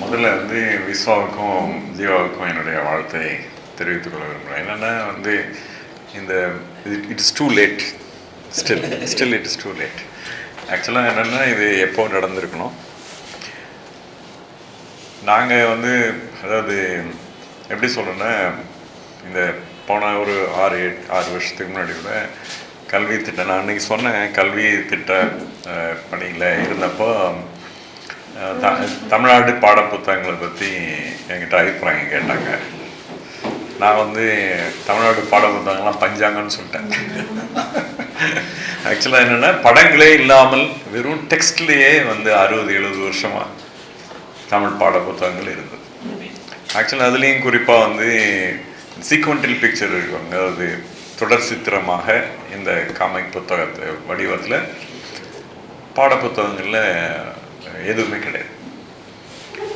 முதல்ல வந்து விஸ்வாவுக்கும் ஜீவாவுக்கும் என்னுடைய வாழ்த்தை தெரிவித்துக் கொள்ள விரும்புகிறேன். என்னென்னா வந்து இந்த it's too late still still it is too late ஆக்சுவலாக என்னென்னா இது எப்போ நடந்திருக்கணும் நாங்கள் வந்து அதாவது எப்படி சொல்கிறேன்னா இந்த போன ஒரு ஆறு எட் ஆறு வருஷத்துக்கு முன்னாடி கூட கல்வி திட்டம் நான் அன்றைக்கி சொன்னேன் கல்வி திட்ட பணியில் இருந்தப்போ தமிழ்நாடு த தமிழ்நாடு பற்றி என்கிட்ட அபிப்பிராயம் கேட்டாங்க. நான் வந்து தமிழ்நாடு பாட புத்தகங்கள்லாம் பஞ்சாங்கன்னு சொல்லிட்டேன். ஆக்சுவலாக என்னென்னா படங்களே இல்லாமல் வெறும் டெக்ஸ்ட்லேயே வந்து அறுபது எழுபது வருஷமாக தமிழ் பாட புத்தகங்கள் இருந்தது. ஆக்சுவலாக அதுலேயும் குறிப்பாக வந்து சீக்வெண்டில் பிக்சர் இருக்குவாங்க அதாவது தொடர் சித்திரமாக இந்த காமிக் புத்தகத்தை வடிவத்தில் பாட புத்தகங்களில் எதுவுமே கிடையாது.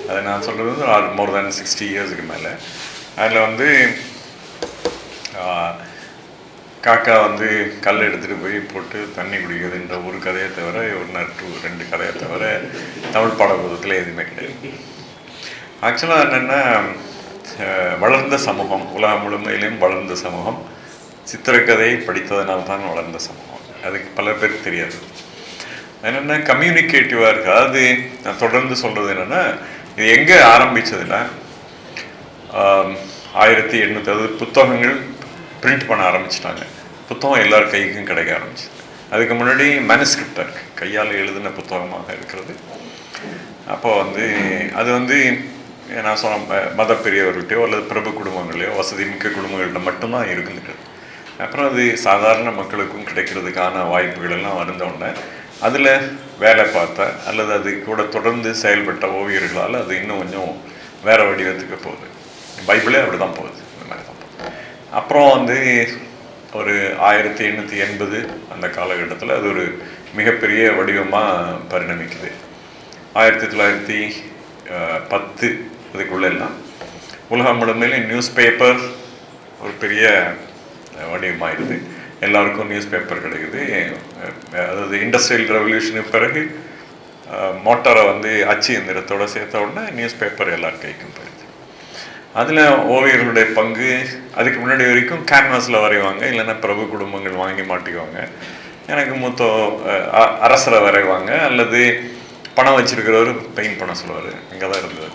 அதை நான் சொல்கிறது வந்து மோர் தேன் சிக்ஸ்டி இயர்ஸுக்கு மேலே. அதில் வந்து காக்கா வந்து கல் எடுத்துகிட்டு போய் போட்டு தண்ணி குடிக்கிறதுன்ற ஒரு கதையை தவிர ஒரு டூ ரெண்டு கதையை தவிர தமிழ் பாடப்புத்தகத்தில் எதுவுமே கிடையாது. ஆக்சுவலாக என்னென்னா வளர்ந்த சமூகம் உலகம் முழுமையிலும் வளர்ந்த சமூகம் சித்திரக்கதையை படித்ததனால் தான் வளர்ந்த சமூகம். அதுக்கு பல பேருக்கு தெரியாது. என்னென்னா கம்யூனிகேட்டிவாக இருக்குது அதாவது நான் தொடர்ந்து சொல்கிறது என்னென்னா இது எங்கே ஆரம்பித்ததுன்னா ஆயிரத்தி எண்ணூற்றி அதாவது புத்தகங்கள் பிரிண்ட் பண்ண ஆரம்பிச்சிட்டாங்க. புத்தகம் எல்லார் கைக்கும் கிடைக்க ஆரம்பிச்சு அதுக்கு முன்னாடி மேனஸ்கிரிப்டாக இருக்குது கையால் எழுதின புத்தகமாக இருக்கிறது. அப்போ வந்து அது வந்து நான் சொன்ன மத பெரியவர்கள்ட்டையோ அல்லது பிரபு குடும்பங்களையோ வசதி மிக்க குடும்பங்கள்கிட்ட மட்டும்தான் இருந்துட்டு அப்புறம் அது சாதாரண மக்களுக்கும் கிடைக்கிறதுக்கான வாய்ப்புகள் எல்லாம் வந்தோடனே அதில் வேலை பார்த்த அல்லது அது கூட தொடர்ந்து செயல்பட்ட ஓவியர்களால் அது இன்னும் கொஞ்சம் வேற வடிவத்துக்கு போகுது. பைபிளே அப்படி தான் போகுது. இந்த மாதிரி தான் போகுது. அப்புறம் வந்து ஒரு ஆயிரத்தி எண்ணூற்றி எண்பது அந்த காலகட்டத்தில் அது ஒரு மிகப்பெரிய வடிவமாக பரிணமிக்குது. ஆயிரத்தி தொள்ளாயிரத்தி பத்து இதுக்குள்ள எல்லாம் உலகம் முழுமையிலும் நியூஸ் பேப்பர் ஒரு பெரிய வடிவமாயிருது எல்லாருக்கும் நியூஸ் பேப்பர் கிடைக்குது. அதாவது இண்டஸ்ட்ரியல் ரெவல்யூஷனுக்கு பிறகு மோட்டாரை வந்து அச்சு எந்திரத்தோடு சேர்த்த உடனே நியூஸ் பேப்பர் எல்லார் கைக்கும் போயிடுது. அதில் ஓவியர்களுடைய பங்கு அதுக்கு முன்னாடி வரைக்கும் கேன்வாஸில் வரைவாங்க இல்லைன்னா பிரபு குடும்பங்கள் வாங்கி மாட்டிக்குவாங்க. எனக்கு மூத்த அ- அரசரை வரைவாங்க அல்லது பணம் வச்சுருக்கிறவர் பெயிண்ட் பண்ண சொல்லுவார். இங்கே தான் இருந்தது.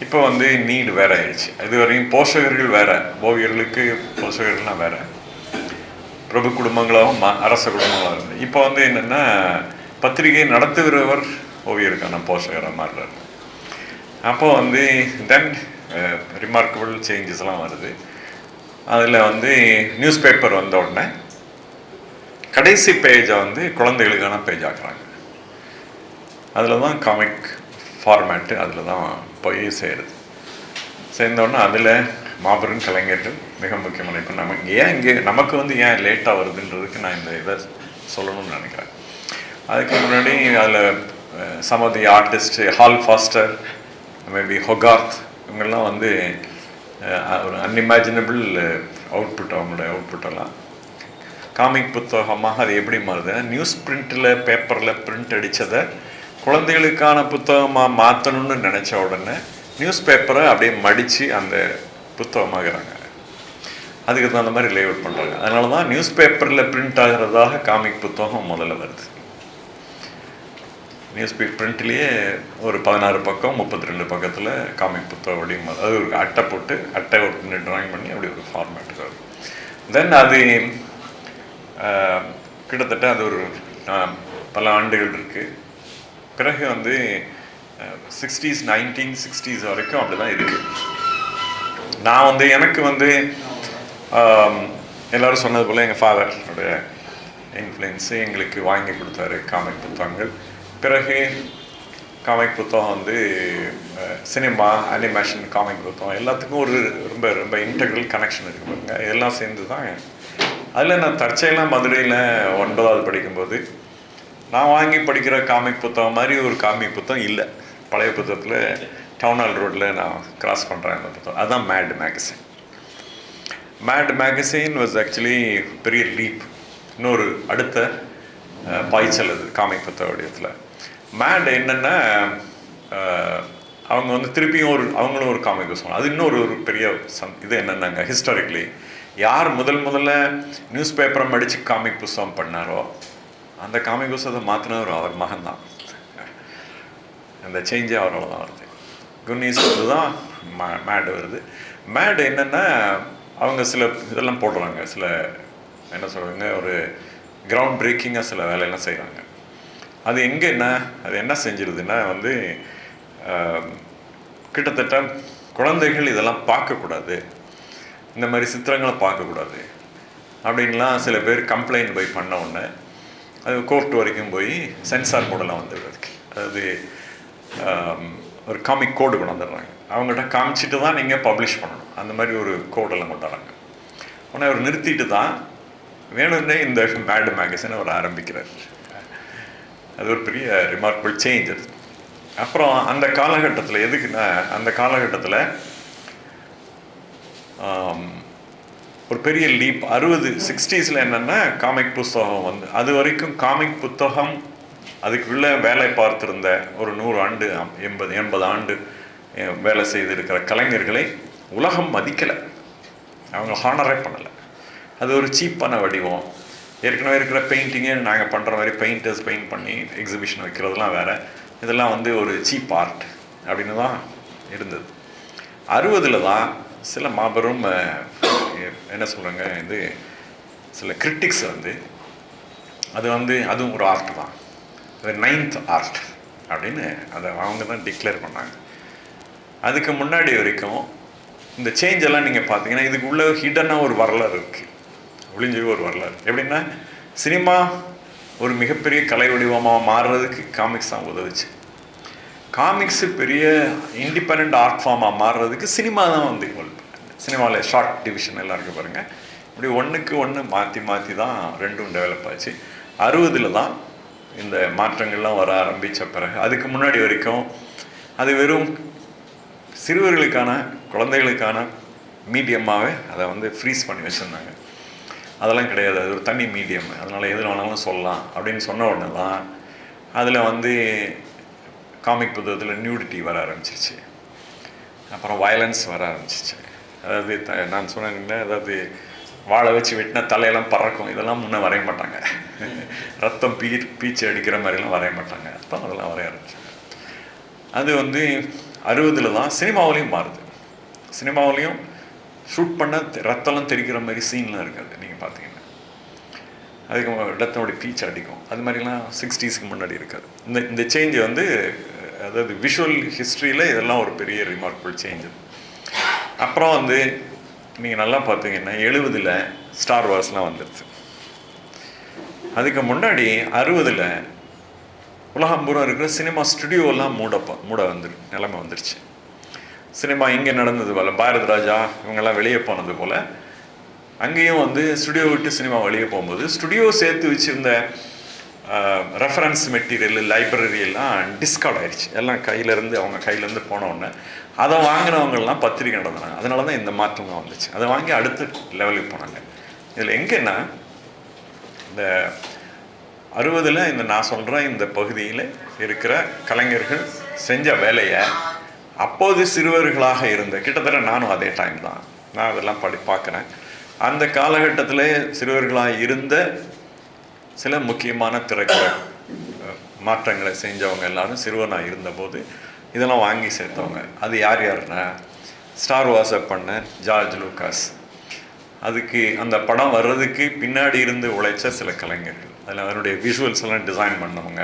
இப்போ வந்து நீடு வேற ஆயிடுச்சு. இது வரையும் போஷகர்கள் வேறு ஓவியர்களுக்கு போஷகர்கள்லாம் வேறு. பிரபு குடும்பங்களாகவும் ம- அரச குடும்பங்களாக இருந்தது. இப்போ வந்து என்னென்னா பத்திரிகை நடத்துகிறவர் ஓவியருக்கான போஷகராக மாறுறாரு. அப்போது வந்து தென் ரிமார்க்கபிள் சேஞ்சஸ்லாம் வருது. அதில் வந்து நியூஸ் பேப்பர் வந்த உடனே கடைசி பேஜை வந்து குழந்தைகளுக்கான பேஜ் ஆக்குறாங்க. அதில் தான் காமிக் ஃபார்மேட்டு அதில் தான் போய் சேருது. சேர்ந்தோடனே அதில் மாபெரும் கலைஞர்கள் மிக முக்கியமான இப்போ நமக்கு ஏன் இங்கே நமக்கு வந்து ஏன் லேட்டாக வருதுன்றதுக்கு நான் இந்த இதை சொல்லணும்னு நினைக்கிறேன். அதுக்கு முன்னாடி அதில் some of the artist Hal Foster maybe Hogarth இவங்கெல்லாம் வந்து ஒரு அன்இமேஜினபிள் அவுட்புட் அவங்களுடைய அவுட்புட்டெல்லாம் காமிக் புத்தகமாக அது எப்படி மாறுது? நியூஸ் பிரிண்ட்டில் பேப்பரில் பிரிண்ட் அடித்ததை குழந்தைகளுக்கான புத்தகமாக மாற்றணும்னு நினச்ச உடனே நியூஸ் பேப்பரை அப்படியே மடித்து அந்த புத்தகமாகிறாங்க. அதுக்கு தகுந்த மாதிரி லே அவுட் பண்ணுறாங்க அதனால தான் நியூஸ் பேப்பரில் பிரிண்ட் ஆகிறதாக காமிக் புத்தகம் முதல்ல வருது. நியூஸ் பேப்பர் பிரிண்ட்லேயே ஒரு பதினாறு பக்கம் முப்பத்தி ரெண்டு பக்கத்தில் காமிக் புத்தகம் வடிவம் அது ஒரு அட்டை போட்டு அட்டை ஒரு ட்ராயிங் பண்ணி அப்படி ஒரு ஃபார்மேட்டுக்கு வரும். தென் அது கிட்டத்தட்ட அது ஒரு பல ஆண்டுகள் இருக்குது பிறகு வந்து சிக்ஸ்டீஸ் நைன்டீன் சிக்ஸ்டீஸ் வரைக்கும் அப்படி தான் இருக்குது நான் வந்து எனக்கு வந்து எல்லாரும் சொன்னது போல் எங்கள் ஃபாதருடைய இன்ஃப்ளூயன்ஸு எங்களுக்கு வாங்கி கொடுத்தாரு காமிக் புத்தகங்கள். பிறகு காமிக் புத்தகம் வந்து சினிமா அனிமேஷன் காமிக் புத்தகம் எல்லாத்துக்கும் ஒரு ரொம்ப ரொம்ப இன்டெக்ரல் கனெக்ஷன் இருக்கு பாருங்க. இதெல்லாம் சேர்ந்து தான் அதில் நான் தற்செயலாக மதுரையில் ஒன்பதாவது படிக்கும்போது நான் வாங்கி படிக்கிற காமிக் புத்தகம் மாதிரி ஒரு காமிக் புத்தகம் இல்லை. பழைய புத்தகத்தில் டவுன் ஹால் ரோட்டில் நான் கிராஸ் பண்ணுறேன் அதுதான் Mad magazine Mad magazine was actually பெரிய லீப் இன்னொரு அடுத்த பாய்ச்சல் அது காமிக் புத்தக வடிவத்தில். மேட் என்னென்னா அவங்க வந்து திருப்பியும் ஒரு அவங்களும் ஒரு காமிக் சொன்னாங்க அது இன்னொரு ஒரு பெரிய சம் இது என்னென்னாங்க ஹிஸ்டாரிக்கலி யார் முதல் முதல்ல நியூஸ் பேப்பரை மடித்து காமிக் புஸ்தகம் பண்ணாரோ அந்த காமிக் புஸ்தகத்தை மாற்றினவர் அவர் மகன் தான் அந்த சேஞ்சே அவரோட தான் வருது. குன்னீஸ் வந்து தான் மே மேடு வருது. மேடு என்னென்னா அவங்க சில இதெல்லாம் போடுறாங்க. சில என்ன சொல்கிறாங்க ஒரு கிரவுண்ட் பிரேக்கிங்காக சில வேலையெல்லாம் செய்கிறாங்க அது எங்கே என்ன அது என்ன செஞ்சிருதுன்னா வந்து கிட்டத்தட்ட குழந்தைகள் இதெல்லாம் பார்க்கக்கூடாது. இந்த மாதிரி சித்திரங்களை பார்க்கக்கூடாது. அப்படின்லாம் சில பேர் கம்ப்ளைண்ட் போய் பண்ண உடனே அது கோர்ட் வரைக்கும் போய் சென்சார் போர்டெல்லாம் வந்துடுறதுக்கு அதாவது ஒரு காமிக் கோடு கொண்டு வந்துடுறாங்க அவங்ககிட்ட காமிச்சிட்டு தான் நீங்கள் பப்ளிஷ் பண்ணணும். அந்த மாதிரி ஒரு கோடெல்லாம் கொண்டு வராங்க உடனே அவர் நிறுத்திட்டு தான் வேணும்னே இந்த மேடு மேகசின் அவர் ஆரம்பிக்கிறார். அது ஒரு பெரிய ரிமார்க்கபிள் சேஞ்ச் அது. அப்புறம் அந்த காலகட்டத்தில் எதுக்குன்னா அந்த காலகட்டத்தில் ஒரு பெரிய லீப் அறுபது சிக்ஸ்டீஸில் என்னென்னா காமிக் புஸ்தகம் வந்து அது வரைக்கும் காமிக் புத்தகம் அதுக்குள்ளே வேலை பார்த்திருந்த ஒரு நூறு ஆண்டு எண்பது எண்பது ஆண்டு வேலை செய்திருக்கிற கலைஞர்களை உலகம் மதிக்கலை. அவங்க ஹானரே பண்ணலை. அது ஒரு சீப்பான வடிவம். ஏற்கனவே இருக்கிற பெயிண்டிங்கே நாங்கள் பண்ணுற மாதிரி பெயிண்டர்ஸ் பெயிண்ட் பண்ணி எக்ஸிபிஷன் வைக்கிறதுலாம் வேறு. இதெல்லாம் வந்து ஒரு சீப் ஆர்ட் அப்படின்னு தான் இருந்தது. அறுபதில் தான் சில மாபெரும் என்ன சொல்கிறாங்க இது சில கிரிட்டிக்ஸ் வந்து அது வந்து அதுவும் ஒரு ஆர்ட் தான். த நைன்த் ஆர்ட் அப்படின்னு அதை அவங்க தான் டிக்ளேர் பண்ணாங்க. அதுக்கு முன்னாடி வரைக்கும் இந்த சேஞ்ச் எல்லாம் நீங்கள் பார்த்தீங்கன்னா இதுக்கு உள்ள ஹிடனாக ஒரு வரலாறு இருக்குது ஒளிஞ்சு ஒரு வரலாறு. எப்படின்னா சினிமா ஒரு மிகப்பெரிய கலை வடிவமாக மாறுறதுக்கு காமிக்ஸ் தான் உதவுச்சு. காமிக்ஸு பெரிய இண்டிபெண்ட் ஆர்ட் ஃபார்மாக மாறுறதுக்கு சினிமா தான் வந்து இன்வால்வ் சினிமாவில் ஷார்ட் டிவிஷன் எல்லாம் இருக்குது பாருங்கள் இப்படி ஒன்றுக்கு ஒன்று மாற்றி மாற்றி தான் ரெண்டும் டெவலப் ஆச்சு. அறுபதில் தான் இந்த மாற்றங்கள்லாம் வர ஆரம்பித்த பிறகு அதுக்கு முன்னாடி வரைக்கும் அது வெறும் சிறுவர்களுக்கான குழந்தைகளுக்கான மீடியமாகவே அதை வந்து ஃப்ரீஸ் பண்ணி வச்சுருந்தாங்க. அதெல்லாம் கிடையாது. அது ஒரு தனி மீடியம். அதனால் எது வேணாலும் சொல்லலாம் அப்படின்னு சொன்ன உடனே தான் அதில் வந்து காமிக் புத்தகத்தில் நியூடிட்டி வர ஆரம்பிச்சிருச்சு. அப்புறம் வயலன்ஸ் வர ஆரம்பிச்சிச்சு அதாவது த நான் சொன்னேன் அதாவது வாழை வச்சு வெட்டினா தலையெல்லாம் பறக்கும். இதெல்லாம் முன்னே வரைய மாட்டாங்க. ரத்தம் பீ பீச்சு அடிக்கிற மாதிரிலாம் வரைய மாட்டாங்க. அப்போ அதெல்லாம் வரைய ஆரம்பிச்சாங்க அது வந்து அறுபதில் தான் சினிமாவிலையும் மாறுது. சினிமாவிலையும் ஷூட் பண்ண ரத்தம்லாம் தெரிக்கிற மாதிரி சீன்லாம் இருக்காது நீங்கள் பார்த்தீங்கன்னா. அதுக்கு ரத்தனுடைய பீச் அடிக்கும். அது மாதிரிலாம் சிக்ஸ்டீஸ்க்கு முன்னாடி இருக்காது. இந்த இந்த சேஞ்ச் வந்து அதாவது விஷுவல் ஹிஸ்ட்ரியில் இதெல்லாம் ஒரு பெரிய ரிமார்க்கபிள் சேஞ்ச் அப்புறம் வந்து நீங்கள் நல்லா பார்த்தீங்கன்னா எழுபதில் ஸ்டார் வார்ஸ்லாம் வந்துடுது அதுக்கு முன்னாடி அறுபதில் உலகம் பூரா இருக்கிற சினிமா ஸ்டுடியோலாம் மூடப்போ மூட வந்துரு நிலைமை வந்துருச்சு. சினிமா இங்கே நடந்தது போல் பாரத் ராஜா இவங்கெல்லாம் வெளியே போனது போல் அங்கேயும் வந்து ஸ்டுடியோ விட்டு சினிமா வெளியே போகும்போது ஸ்டுடியோ சேர்த்து வச்சிருந்த ரெஃபரன்ஸ் மெட்டீரியல் லைப்ரரி எல்லாம் டிஸ்கார்ட் ஆயிடுச்சு. எல்லாம் கையிலேருந்து அவங்க கையிலேருந்து போனவுடனே அதை வாங்கினவங்கெல்லாம் பத்திரிக்கை நடந்தாங்க அதனால தான் இந்த மாற்றம்லாம் வந்துச்சு. அதை வாங்கி அடுத்த லெவலுக்கு போனாங்க. இதில் எங்கன்னா இந்த அறுபதில் இந்த நான் சொல்கிற இந்த பகுதியில் இருக்கிற கலைஞர்கள் செஞ்ச வேலையை அப்போது சிறுவர்களாக இருந்த கிட்டத்தட்ட நானும் அதே டைம் தான். நான் அதெல்லாம் படி பார்க்குறேன். அந்த காலகட்டத்தில் சிறுவர்களாக இருந்த சில முக்கியமான திரைப்பட மாற்றங்களை செஞ்சவங்க எல்லாரும் சிறுவனாக இருந்தபோது இதெல்லாம் வாங்கி சேர்த்தவங்க. அது யார் யாருன்னா? ஸ்டார் வாசப் பண்ண ஜார்ஜ் லூக்காஸ் அதுக்கு அந்த படம் வர்றதுக்கு பின்னாடி இருந்து உழைச்ச சில கலைஞர்கள். அதில் அதனுடைய விஷுவல்ஸ் எல்லாம் டிசைன் பண்ணவங்க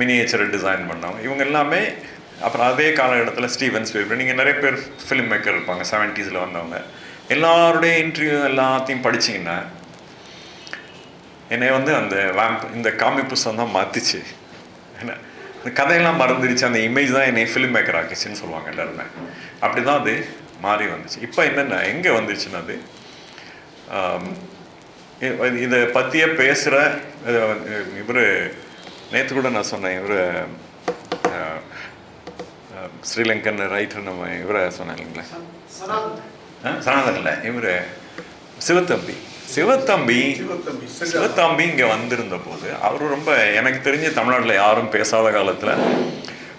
மினியேச்சரை டிசைன் பண்ணவங்க. இவங்க எல்லாமே அப்புறம் அதே காலகட்டத்தில் ஸ்டீவன் ஸ்பீல்பர்க். நீங்கள் நிறைய பேர் ஃபிலிம் மேக்கர் இருப்பாங்க செவன்ட்டீஸில் வந்தவங்க. எல்லாருடைய இன்டர்வியூ எல்லாத்தையும் படிச்சீங்கன்னா என்னை வந்து அந்த வேம்ப் இந்த காமிக் புஸ்தகம் தான் மாற்றிச்சு என்ன? இந்த கதையெல்லாம் மறந்துடுச்சு அந்த இமேஜ் தான் என்னை ஃபிலிம் மேக்கர் ஆக்கிச்சுன்னு சொல்லுவாங்க எல்லாருமே. அப்படி தான் அது மாறி வந்துச்சு. இப்போ என்னென்ன எங்கே வந்துருச்சுன்னா அது இது- பற்றியே பேசுகிற இவர் நேற்று கூட நான் சொன்னேன் இவர் ஸ்ரீலங்கன் ரைட்டர் நம்ம இவரை சொன்னேன் இல்லைங்களா? ஆ, சனாதன் இல்லை இவர் சிவத்தம்பி. சிவத்தம்பி சிவத்தம்பி, இங்கே வந்திருந்த போது அவர் ரொம்ப எனக்கு தெரிஞ்சு தமிழ்நாட்டில் யாரும் பேசாத காலத்தில்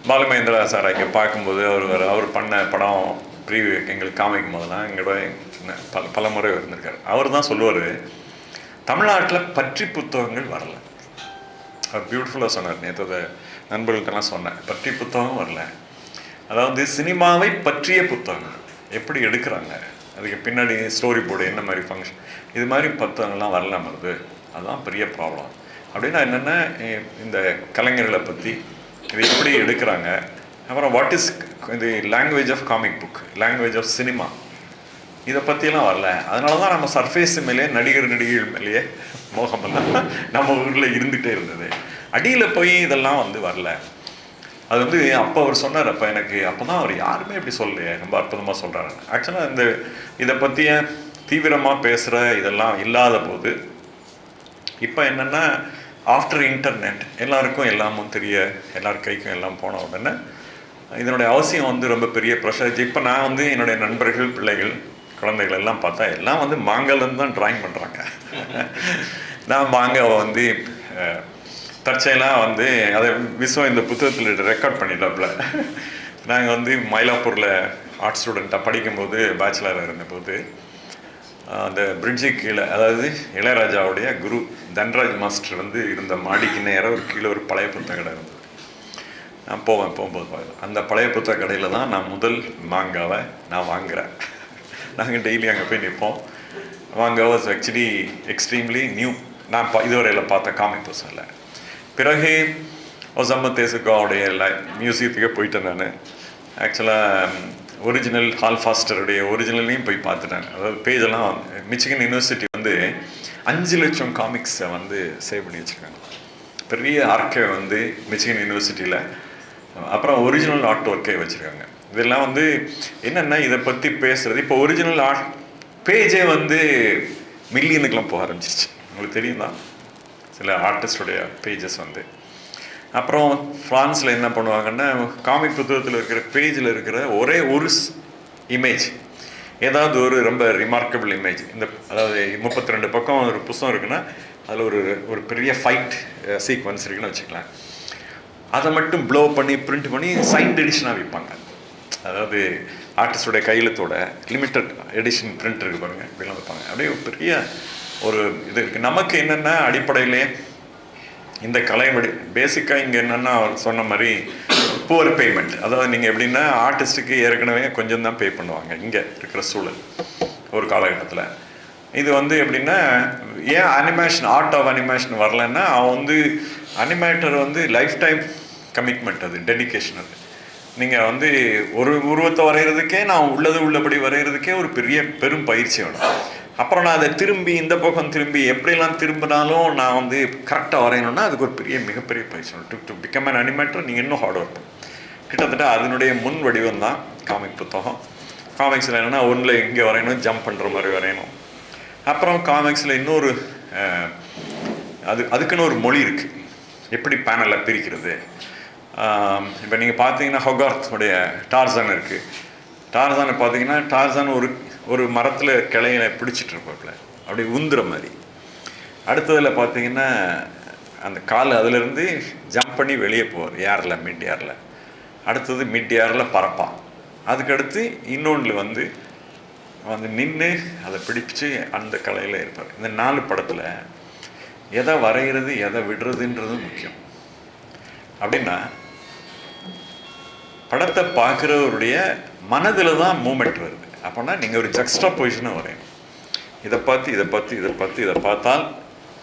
பாலுமகேந்திரா சார் இங்கே பார்க்கும்போது அவர் வர- அவர் பண்ண படம் ப்ரீவியூ எங்களுக்கு காமிக்கும் போதெல்லாம் எங்களோட பல பல முறை இருந்திருக்காரு அவர் தான் சொல்லுவார் தமிழ்நாட்டில் பற்றி புத்தகங்கள் வரல. அவர் பியூட்டிஃபுல்லாக சொன்னார். நேற்று அதை நண்பர்கள்ட்டெல்லாம் சொன்னேன். பற்றி புத்தகம் வரல. அதாவது சினிமாவை பற்றிய புத்தகங்கள் எப்படி எடுக்கிறாங்க? அதுக்கு பின்னாடி ஸ்டோரி போர்டு என்ன மாதிரி ஃபங்க்ஷன் இது மாதிரி புத்தகங்கள்லாம் வரல வருது அதுதான் பெரிய ப்ராப்ளம் அப்படின்னா என்னென்ன இந்த கலைஞர்களை பற்றி இது எப்படி எடுக்கிறாங்க? அப்புறம் வாட் இஸ் இது language of comic book language of cinema இதை பற்றியெல்லாம் வரல. அதனால தான் நம்ம சர்ஃபேஸ் மேலேயே நடிகர் நடிகைகள் மேலேயே மோகமெல்லாம் நம்ம ஊரில் இருந்துகிட்டே இருந்தது. அடியில் போய் இதெல்லாம் வந்து வரல. அது வந்து அப்போ அவர் சொன்னார் அப்போ எனக்கு அப்போ தான் அவர் யாருமே இப்படி சொல்லலையே. ரொம்ப அற்புதமாக சொல்கிறாரு ஆக்சுவலாக இந்த இதை பற்றிய தீவிரமாக பேசுகிற இதெல்லாம் இல்லாத போது இப்போ என்னென்னா ஆஃப்டர் இன்டர்நெட் எல்லாருக்கும் எல்லாமும் தெரிய எல்லார் கைக்கும் எல்லாம் போன உடனே இதனுடைய அவசியம் வந்து ரொம்ப பெரிய ப்ரெஷர் இப்போ நான் வந்து என்னுடைய நண்பர்கள் பிள்ளைகள் குழந்தைகள் எல்லாம் பார்த்தா எல்லாம் வந்து மாங்கல்லேருந்து தான் ட்ராயிங் பண்ணுறாங்க நான் மாங்காவை வந்து தற்செயலாக வந்து அதை விஸ்வம் இந்த புத்தகத்தில் ரெக்கார்ட் பண்ணிட்டாப்புல. நாங்கள் வந்து மயிலாப்பூரில் ஆர்ட் ஸ்டூடெண்ட்டாக படிக்கும்போது பேச்சுலராக இருந்தபோது அந்த பிரிட்ஜு கீழே அதாவது இளையராஜாவுடைய குரு தன்ராஜ் மாஸ்டர் வந்து இருந்த மாடிக்கு நேரம் ஒரு கீழே ஒரு பழைய புத்தகம் கடை இருந்தது. நான் போவேன் போகும்போது அந்த பழைய புத்தக கடையில் தான் நான் முதல் மாங்காவை நான் வாங்குகிறேன் நாங்கள் டெய்லி அங்கே போய் நிற்போம். மாங்காய் வாஸ் ஆக்சுவலி எக்ஸ்ட்ரீம்லி நியூ நான் பா இதுவரையில் பார்த்த காமிக் புத்தகத்தில் பிறகு ஒசம்ம தேசுகாவுடைய மியூசியத்துக்கே போயிட்டேன் நான். ஆக்சுவலாக ஒரிஜினல் ஹால் ஃபாஸ்டருடைய ஒரிஜினலையும் போய் பார்த்துட்டேன் அதாவது பேஜெல்லாம் மிச்சிகன் யூனிவர்சிட்டி வந்து அஞ்சு லட்சம் காமிக்ஸை வந்து சேவ் பண்ணி வச்சுருக்காங்க. பெரிய ஆர்கே வந்து மிச்சிகன் யூனிவர்சிட்டியில் அப்புறம் ஒரிஜினல் ஆர்ட் ஒர்க்கே வச்சுருக்காங்க. இதெல்லாம் வந்து என்னென்னா இதை பற்றி பேசுகிறது இப்போ ஒரிஜினல் ஆர்ட் பேஜே வந்து மில்லியனுக்கெலாம் போக ஆரம்பிச்சிருச்சு. உங்களுக்கு தெரியும் தான் சில ஆர்டிஸ்டுடைய பேஜஸ் வந்து. அப்புறம் ஃப்ரான்ஸில் என்ன பண்ணுவாங்கன்னா காமிக் புத்தகத்தில் இருக்கிற பேஜில் இருக்கிற ஒரே ஒரு இமேஜ் ஏதாவது ஒரு ரொம்ப ரிமார்க்கபிள் இமேஜ் இந்த அதாவது முப்பத்தி ரெண்டு பக்கம் ஒரு புஸ்தகம் இருக்குன்னா அதில் ஒரு ஒரு பெரிய ஃபைட் சீக்வன்ஸ் இருக்குன்னு வச்சுக்கலாம். அதை மட்டும் ப்ளோ பண்ணி பிரிண்ட் பண்ணி சைன்ட் எடிஷனாக விற்பாங்க அதாவது ஆர்டிஸ்டோட கையெழுத்தோட லிமிட்டட் எடிஷன் பிரிண்ட் இருக்கு பாருங்க இப்படிலாம் வைப்பாங்க. அப்படியே பெரிய ஒரு இது இருக்குது நமக்கு என்னென்னா அடிப்படையிலே இந்த கலை வடி பேசிக்காக இங்கே என்னென்னா சொன்ன மாதிரி புவர் பேமெண்ட் அதாவது நீங்கள் எப்படின்னா ஆர்டிஸ்ட்டுக்கு ஏற்கனவே கொஞ்சம் தான் பே பண்ணுவாங்க. இங்கே இருக்கிற சூழல் ஒரு காலகட்டத்தில். இது வந்து எப்படின்னா ஏன் அனிமேஷன் ஆர்ட் ஆஃப் அனிமேஷன் வரலன்னா அவன் வந்து அனிமேட்டர் வந்து லைஃப் டைம் கமிட்மெண்ட் அது டெடிகேஷன் அது. நீங்கள் வந்து ஒரு உருவத்தை வரைகிறதுக்கே நான் உள்ளது உள்ளபடி வரைகிறதுக்கே ஒரு பெரிய பெரும் பயிற்சி வேணும். அப்புறம் நான் அதை திரும்பி இந்த பக்கம் திரும்பி எப்படிலாம் திரும்பினாலும் நான் வந்து கரெக்டாக வரையணும்னா அதுக்கு ஒரு பெரிய மிகப்பெரிய பயிற்சி வேணும். To to become an animator நீங்கள் இன்னும் ஹார்ட் ஒர்க் கிட்டத்தட்ட அதனுடைய முன் வடிவம் தான் காமிக் புத்தகம். காமிக்ஸில் என்னென்னா ஒன்றில் இங்கே வரையணும் ஜம்ப் பண்ணுற மாதிரி வரையணும். அப்புறம் காமிக்ஸில் இன்னொரு அது அதுக்குன்னு ஒரு மொழி இருக்குது எப்படி பேனலை பிரிக்கிறது? இப்போ நீங்கள் பார்த்தீங்கன்னா ஹொகார்த்துடைய டார்சான் இருக்குது டார்சானை பார்த்தீங்கன்னா டார்சான் ஒரு ஒரு மரத்தில் கிளையில பிடிச்சிட்டு இருப்பாப்புல. அப்படியே உந்துற மாதிரி. அடுத்ததில் பார்த்தீங்கன்னா அந்த கால் அதிலிருந்து ஜம்ப் பண்ணி வெளியே போவார் ஏரில் மிட் ஏரில். அடுத்தது மிட் ஏரில் பறப்பான். அதுக்கடுத்து இன்னொன்றில் வந்து வந்து நின்று அதை பிடிச்சு அந்த கலையில் இருப்பார். இந்த நாலு படத்தில் எதை வரைகிறது எதை விடுறதுன்றது முக்கியம். அப்படின்னா படத்தை பார்க்குறவருடைய மனதில் தான் மூமெண்ட் வருது. அப்போனா நீங்கள் ஒரு ஜக்ஸ்ட்ரா பொசிஷனாக வரையணும். இதை பார்த்து இதை பார்த்து இதை பார்த்து இதை பார்த்தால்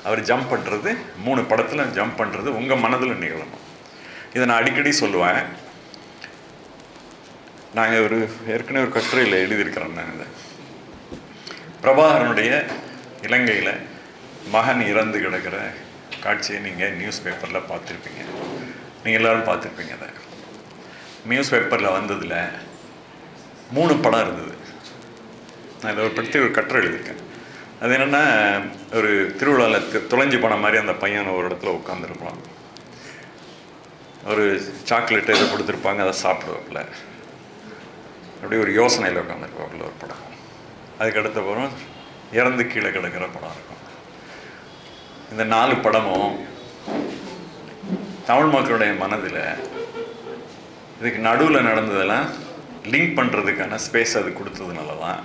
அவர் ஜம்ப் பண்ணுறது மூணு படத்தில் ஜம்ப் பண்ணுறது உங்கள் மனதில் நிகழணும் இதை நான் அடிக்கடி சொல்லுவேன். நாங்கள் ஒரு ஏற்கனவே ஒரு கட்டுரையில் எழுதியிருக்கிறோம் நான் இதை. பிரபாகரனுடைய இலங்கையில் மகன் இறந்து கிடக்கிற காட்சியை நீங்கள் நியூஸ் பேப்பரில் பார்த்துருப்பீங்க. நீங்கள் எல்லோரும் பார்த்துருப்பீங்க அதை. நியூஸ் பேப்பரில் வந்ததில் மூணு படம் இருந்தது. நான் இதை பற்றி ஒரு கட்டுரை எழுதியிருக்கேன். அது என்னென்னா ஒரு திருவிழாவில் தொலைஞ்சு போன மாதிரி அந்த பையன் ஒரு இடத்துல உட்காந்துருப்பான் ஒரு சாக்லேட்டு இதை கொடுத்துருப்பாங்க அதை சாப்பிடுவாப்புல. அப்படியே ஒரு யோசனையில் உட்காந்துருப்பாப்புல ஒரு படம். அதுக்கு அடுத்த படம் இறந்து கீழே கிடக்கிற படம் இருக்கும். இந்த நாலு படமும் தமிழ் மக்களுடைய மனதில் இதுக்கு நடுவில் நடந்ததெல்லாம் லிங்க் பண்ணுறதுக்கான ஸ்பேஸ் அது கொடுத்ததுனால தான்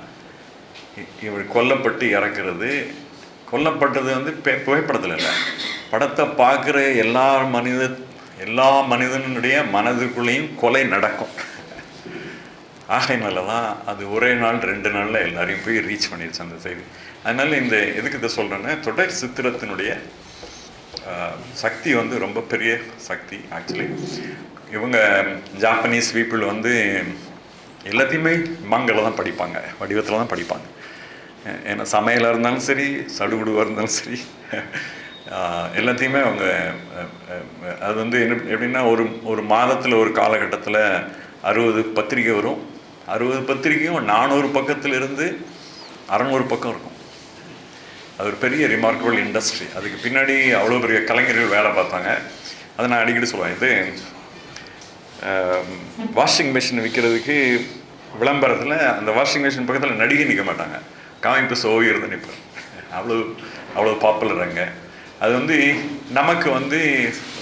இவர் கொல்லப்பட்டு இறக்குறது. கொல்லப்பட்டது வந்து புகைப்படத்தில் இல்லை. படத்தை பார்க்குற எல்லா மனித எல்லா மனிதனுடைய மனதுக்குள்ளேயும் கொலை நடக்கும். ஆகையினால தான் அது ஒரே நாள் ரெண்டு நாளில் எல்லாரையும் போய் ரீச் பண்ணிடுச்சு அந்த செய்தி. அதனால் இந்த எதுக்கு இதை சொல்கிறேன்னா தொடர் சித்திரத்தினுடைய சக்தி வந்து ரொம்ப பெரிய சக்தி ஆக்சுவலி இவங்க ஜாப்பனீஸ் பீப்புள் வந்து எல்லாத்தையுமே மாங்கல தான் படிப்பாங்க வடிவத்தில் தான் படிப்பாங்க. ஏன்னா சமையலாக இருந்தாலும் சரி சடுகுடுவாக இருந்தாலும் சரி எல்லாத்தையுமே அவங்க அது வந்து என்ன எப்படின்னா ஒரு ஒரு மாதத்தில் ஒரு காலகட்டத்தில் அறுபது பத்திரிக்கை வரும். அறுபது பத்திரிக்கையும் நானூறு பக்கத்திலிருந்து அறநூறு பக்கம் இருக்கும். அது ஒரு பெரிய ரிமார்க்கபிள் இண்டஸ்ட்ரி அதுக்கு பின்னாடி அவ்வளோ பெரிய கலைஞர்கள் வேலை பார்த்தாங்க. அதை நான் அடிக்கடி சொல்லுவேன். இது வாஷிங் மிஷின் விற்கிறதுக்கு விளம்பரத்தில் அந்த வாஷிங் மிஷின் பக்கத்தில் நடிகை நிற்க மாட்டாங்க. காமிப்பு ஓவியர் நிற்பேன் அவ்வளோ அவ்வளோ பாப்புலர் அங்கே. அது வந்து நமக்கு வந்து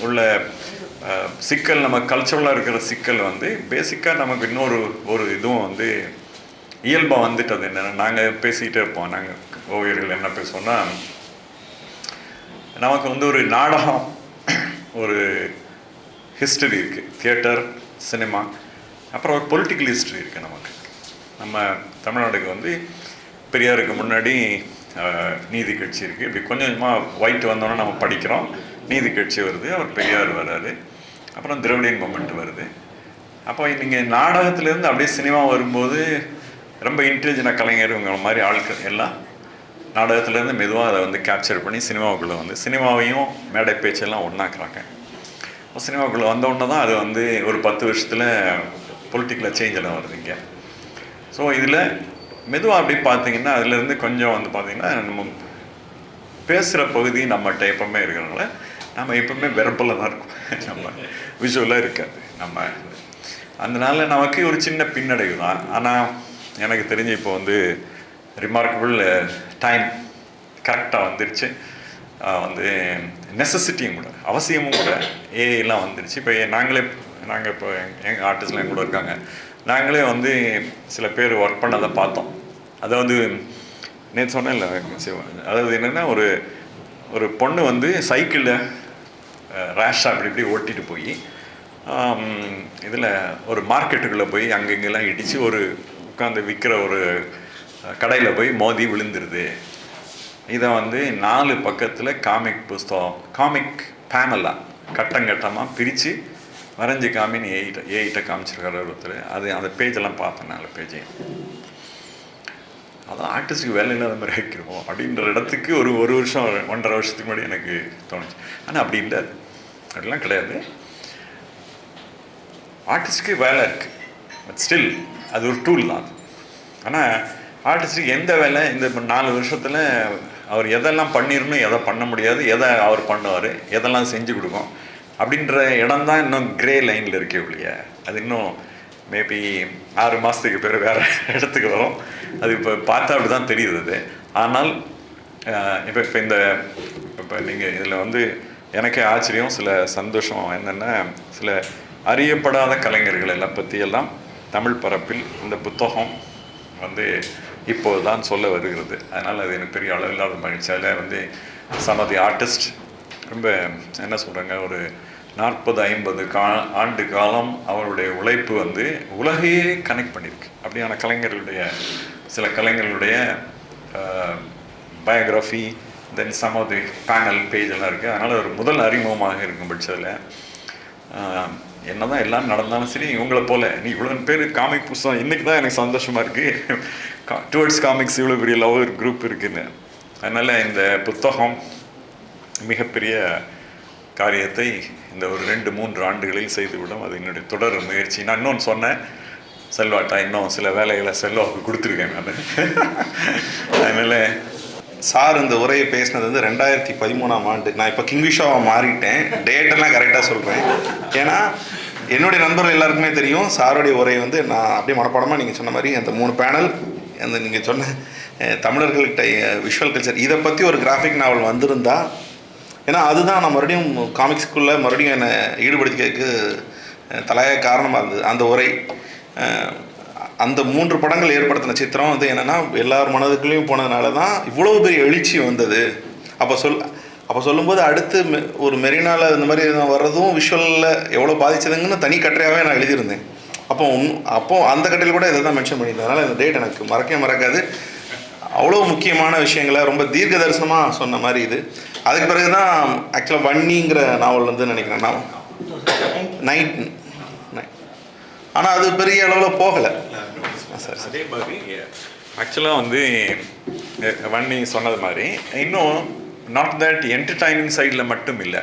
உள்ள சிக்கல் நம்ம கல்ச்சுரலாக இருக்கிற சிக்கல் வந்து பேசிக்காக நமக்கு இன்னொரு ஒரு இதுவும் வந்து இயல்பாக வந்துட்டது என்னென்னா நாங்கள் பேசிக்கிட்டே இருப்போம். நாங்கள் ஓவியர்கள் என்ன பேசுவோம்னா நமக்கு வந்து ஒரு நாடகம் ஒரு ஹிஸ்டரி இருக்குது தியேட்டர் சினிமா அப்புறம் ஒரு பொலிட்டிக்கல் ஹிஸ்டரி இருக்குது நமக்கு. நம்ம தமிழ்நாடுக்கு வந்து பெரியாருக்கு முன்னாடி நீதி கட்சி இருக்குது இப்படி கொஞ்சம் கொஞ்சமாக ஒயிட் வந்தோன்னே நம்ம படிக்கிறோம். நீதி கட்சி வருது அவர் பெரியார் வராரு. அப்புறம் திராவிடியன் மூமெண்ட் வருது. அப்போ நீங்கள் நாடகத்துலேருந்து அப்படியே சினிமா வரும்போது ரொம்ப இன்டெலிஜென்ட் கலைஞர் மாதிரி ஆட்கள் எல்லாம் நாடகத்துலேருந்து மெதுவாக அதை வந்து கேப்சர் பண்ணி சினிமாவுக்குள்ளே வந்து சினிமாவையும் மேடை பேச்செல்லாம் ஒன்றாக்குறாங்க சினிமாக்குள்ளே வந்த உடனே தான் அது வந்து ஒரு பத்து வருஷத்தில் பொலிட்டிக்கலாக சேஞ்ச் எல்லாம் வருது இங்கே. ஸோ இதில் மெதுவாக அப்படி பார்த்தீங்கன்னா அதுலேருந்து கொஞ்சம் வந்து பார்த்தீங்கன்னா நம்ம பேசுகிற பகுதி நம்மகிட்ட எப்பவுமே இருக்கிறனால நம்ம எப்பவுமே வெறுப்பில் தான் இருக்கும். நம்ம விஷுவலாக இருக்காது. நம்ம அதனால நமக்கு ஒரு சின்ன பின்னடைவு தான். ஆனால் எனக்கு தெரிஞ்சு இப்போ வந்து ரிமார்க்கபிள் டைம் கரெக்டாக வந்துருச்சு. வந்து நெசசிட்டியும் கூட அவசியமும் கூட ஏஐலாம் வந்துடுச்சு இப்போ நாங்களே நாங்கள் இப்போ எங்கள் ஆர்டிஸ்ட்லாம் கூட இருக்காங்க. நாங்களே வந்து சில பேர் ஒர்க் பண்ணதை பார்த்தோம். அதை வந்து நேற்று சொன்னேன் இல்லை அதாவது என்னென்னா ஒரு ஒரு பொண்ணு வந்து சைக்கிளில் ரேஷாக அப்படி இப்படி ஓட்டிட்டு போய் இதில் ஒரு மார்க்கெட்டுக்குள்ளே போய் அங்கங்கெல்லாம் இடித்து ஒரு உட்காந்து விற்கிற ஒரு கடையில் போய் மோதி விழுந்துருது. இதை வந்து நாலு பக்கத்தில் காமிக் புஸ்தகம் காமிக் பேனலாக கட்டங்கட்டமாக பிரித்து வரைஞ்சி காமின்னு ஏகிட்ட ஏகிட்ட காமிச்சிருக்காரு ஒருத்தர். அது அந்த பேஜெல்லாம் பார்த்தேன் நாலு பேஜையும் அதான் ஆர்டிஸ்ட்டுக்கு வேலை இல்லாத மாதிரி வைக்கிறோம் அப்படின்ற இடத்துக்கு ஒரு ஒரு வருஷம் ஒன்றரை வருஷத்துக்கு முன்னாடி எனக்கு தோணுச்சு. ஆனால் அப்படி இல்லை. அப்படிலாம் கிடையாது. ஆர்டிஸ்ட்டுக்கு வேலை இருக்குது பட் ஸ்டில் அது ஒரு டூல் தான். ஆனால் ஆர்டிஸ்ட்டுக்கு எந்த வேலை இந்த நாலு வருஷத்தில் அவர் எதெல்லாம் பண்ணிடணும் எதை பண்ண முடியாது எதை அவர் பண்ணுவார் எதெல்லாம் செஞ்சு கொடுக்கும் அப்படின்ற இடம் தான் இன்னும் கிரே லைனில் இருக்கே ஒழிய. அது இன்னும் மேபி ஆறு மாதத்துக்கு பேர் வேறு இடத்துக்கு வரும். அது இப்போ பார்த்தா அப்படி தான் தெரியுது அது. ஆனால் இப்போ இப்போ இந்த இப்போ நீங்கள் இதில் வந்து எனக்கே ஆச்சரியம் சில சந்தோஷம் என்னென்னா சில அறியப்படாத கலைஞர்கள் எல்லாம் பற்றியெல்லாம் தமிழ் பரப்பில் இந்த புத்தகம் வந்து இப்போது தான் சொல்ல வருகிறது. அதனால் அது எனக்கு பெரிய அளவில்லாத மகிழ்ச்சி. அதில் வந்து தி ஆர்டிஸ்ட் ரொம்ப என்ன சொல்கிறாங்க ஒரு நாற்பது ஐம்பது கா ஆண்டு காலம் அவருடைய உழைப்பு வந்து உலகையே கனெக்ட் பண்ணியிருக்கு. அப்படியான கலைஞர்களுடைய சில கலைஞர்களுடைய biography then some of the panel page எல்லாம் இருக்குது அதனால் ஒரு முதல் அறிமுகமாக இருக்கும் பட்சத்தில் என்னதான் எல்லாம் நடந்தாலும் சரி இவங்கள போல. நீ இவ்வளோ பேர் காமிக் புஸ்தகம் இன்றைக்கி தான் எனக்கு சந்தோஷமாக இருக்குது டுவர்ட்ஸ் காமிக்ஸ் இவ்வளோ பெரிய லவ் குரூப் இருக்குன்னு. அதனால் இந்த புத்தகம் மிகப்பெரிய காரியத்தை இந்த ஒரு ரெண்டு மூன்று ஆண்டுகளில் செய்துவிடும். அது என்னுடைய தொடர் முயற்சி. நான் இன்னொன்று சொன்னேன் செல்வாட்டா இன்னும் சில வேலைகளை செல்வாவுக்கு கொடுத்துருக்கேன் நான். அதனால் சார் இந்த உரையை பேசினது வந்து ரெண்டாயிரத்தி பதிமூணாம் ஆண்டு. நான் இப்போ கிங்விஷாவாக மாறிட்டேன். டேட்டெல்லாம் கரெக்டாக சொல்கிறேன் ஏன்னா என்னுடைய நண்பர்கள் எல்லாருக்குமே தெரியும் சாருடைய உரை வந்து நான் அப்படியே மனப்பாடமாக நீங்கள் சொன்ன மாதிரி அந்த மூணு பேனல் அந்த நீங்கள் சொன்ன தமிழர்கள்கிட்ட விஷுவல் கல்ச்சர் இதை பற்றி ஒரு கிராஃபிக் நாவல் வந்திருந்தா ஏன்னா அதுதான் நான் மறுபடியும் காமிக்ஸ்குள்ளே மறுபடியும் என்னை ஈடுபடுத்திக்கிறதுக்கு தலையாக காரணமாக இருந்தது. அந்த உரை அந்த மூன்று படங்கள் ஏற்படுத்தின சித்திரம் வந்து என்னென்னா எல்லார் மனதுக்குள்ளேயும் போனதுனால தான் இவ்வளோ பெரிய எழுச்சி வந்தது. அப்போ சொல் அப்போ சொல்லும்போது அடுத்து மெ- ஒரு மெரினால இந்த மாதிரி வர்றதும் விஷுவலில் எவ்வளோ பாதிச்சதுங்கன்னு தனி கட்டுரையாகவே நான் எழுதியிருந்தேன். அப்போ உன் அப்போ அந்த கட்டையில் கூட இதை தான் மென்ஷன் பண்ணியிருந்தேன் அதனால் இந்த டேட் எனக்கு மறக்கவே மறக்காது. அவ்வளோ முக்கியமான விஷயங்களை ரொம்ப தீர்க்க தரிசனமாக சொன்ன மாதிரி இது. அதுக்கு பிறகு தான் ஆக்சுவலாக வன்னிங்கிற நாவல் வந்து நினைக்கிறேன் நான். நைட் ஆனால் அது பெரிய அளவில் போகலை. சரி அதே மாதிரி ஆக்சுவலாக வந்து வன்னி சொன்னது மாதிரி இன்னும் நாட் தட் என்டர்டைனிங் சைடில் மட்டும் இல்லை.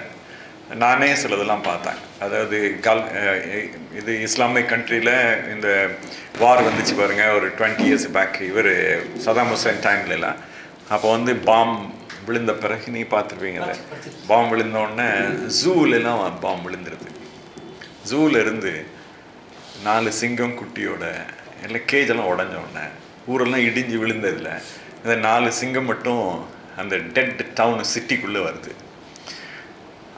நானே சிலதெல்லாம் பார்த்தேன். அதாவது கல் இது இஸ்லாமிக் கண்ட்ரியில் இந்த வார் வந்துச்சு பாருங்க ஒரு டுவெண்ட்டி இயர்ஸ் பேக் இவர் சதாம் ஹுசேன் டைம்லலாம் அப்போ வந்து பாம் விழுந்த பிறகு நீ பார்த்துருப்பீங்கல்ல பாம் விழுந்த உடனே ஜூலெலாம் பாம் விழுந்துருது. ஜூல இருந்து நாலு சிங்கம் குட்டியோட எல்லாம் கேஜெல்லாம் உடஞ்ச உடனே ஊரெல்லாம் இடிஞ்சு விழுந்ததில் இந்த நாலு சிங்கம் மட்டும் அந்த டெட் டவுன் சிட்டிக்குள்ளே வருது.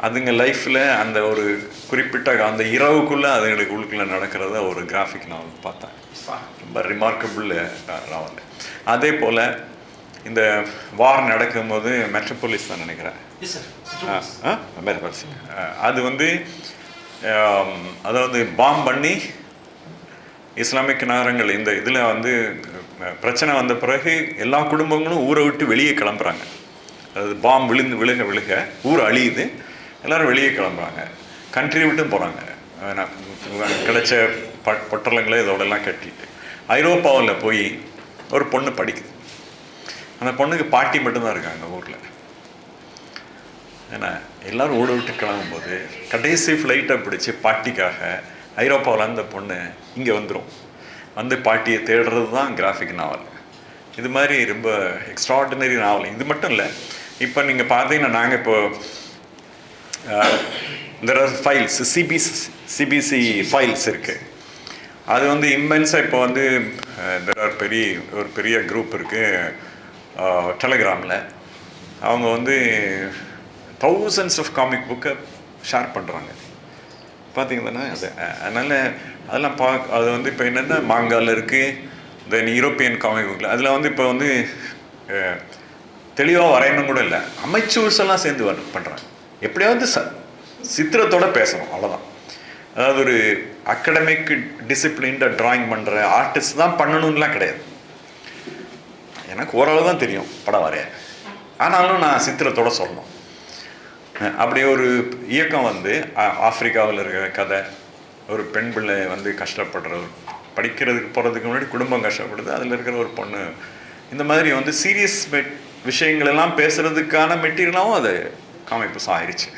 அதுங்க லைஃப்பில் அந்த ஒரு குறிப்பிட்ட அந்த இரவுக்குள்ளே அதுங்களுக்கு உள்ளுக்குள்ளே நடக்கிறத ஒரு கிராஃபிக் நான் பார்த்தேன். ரொம்ப ரிமார்க்கபிள் நாவல் அதே போல் இந்த வார் நடக்கும்போது மெட்ரோபோலிஸ் தான் நினைக்கிறேன். அது வந்து அதாவது பாம் பண்ணி இஸ்லாமிக் நகரங்கள் இந்த இதில் வந்து பிரச்சனை வந்த பிறகு எல்லா குடும்பங்களும் ஊரை விட்டு வெளியே கிளம்புறாங்க. அதாவது பாம் விழுந்து விழுக விழுக ஊர் அழியுது எல்லோரும் வெளியே கிளம்புறாங்க. கண்ட்ரி விட்டும் போகிறாங்க கிடைச்ச ப பொட்டலங்களை இதோடெல்லாம் கட்டிட்டு. ஐரோப்பாவில் போய் ஒரு பொண்ணு படிக்குது. அந்த பொண்ணுக்கு பாட்டி மட்டும்தான் இருக்காங்க ஊரில். ஏன்னா எல்லோரும் ஊட விட்டு கிளம்பும்போது கடைசி ஃப்ளைட்டை பிடிச்சி பாட்டிக்காக ஐரோப்பாவில் அந்த பொண்ணு இங்கே வந்துடும் வந்து பாட்டியை தேடுறது தான் கிராஃபிக் நாவல் இது மாதிரி ரொம்ப எக்ஸ்ட்ராடினரி நாவல் இது மட்டும் இல்லை இப்போ நீங்கள் பார்த்தீங்கன்னா நாங்கள் இப்போ there are files CBC CBC files இருக்குது அது வந்து இம்மென்ஸாக இப்போ வந்து தெர் ஆர் பெரிய ஒரு பெரிய குரூப் இருக்குது டெலகிராமில் அவங்க வந்து தௌசண்ட்ஸ் ஆஃப் காமிக் புக்கை ஷேர் பண்ணுறாங்க பார்த்தீங்கன்னா அது அதனால் அதெல்லாம் பா அது வந்து இப்போ என்னென்னா மாங்காவில் இருக்குது தென் யூரோப்பியன் காமிக் புக்கில் அதில் வந்து இப்போ வந்து தெளிவாக வரையணும் கூட இல்லை. அமைச்சூர்ஸ் எல்லாம் சேர்ந்து வர பண்ணுறாங்க எப்படியாவது ச சித்திரத்தோட பேசணும் அவ்வளோதான் அதாவது ஒரு அகடமிக் டிசிப்ளின்ட ட்ராயிங் பண்ணுற ஆர்டிஸ்ட் தான் பண்ணணும்லாம் கிடையாது. எனக்கு ஓரளவு தான் தெரியும் படம் வரைய. ஆனாலும் நான் சித்திரத்தோட சொல்லணும். அப்படி ஒரு இயக்கம் வந்து ஆப்பிரிக்காவில் இருக்கிற கதை. ஒரு பெண் பிள்ளை வந்து கஷ்டப்படுற படிக்கிறதுக்கு போகிறதுக்கு முன்னாடி குடும்பம் கஷ்டப்படுது அதில் இருக்கிற ஒரு பொண்ணு. இந்த மாதிரி வந்து சீரியஸ் விஷயங்கள் எல்லாம் பேசுகிறதுக்கான மெட்டீரியலாகவும் அது காமிப்பு ஆயிடுச்சு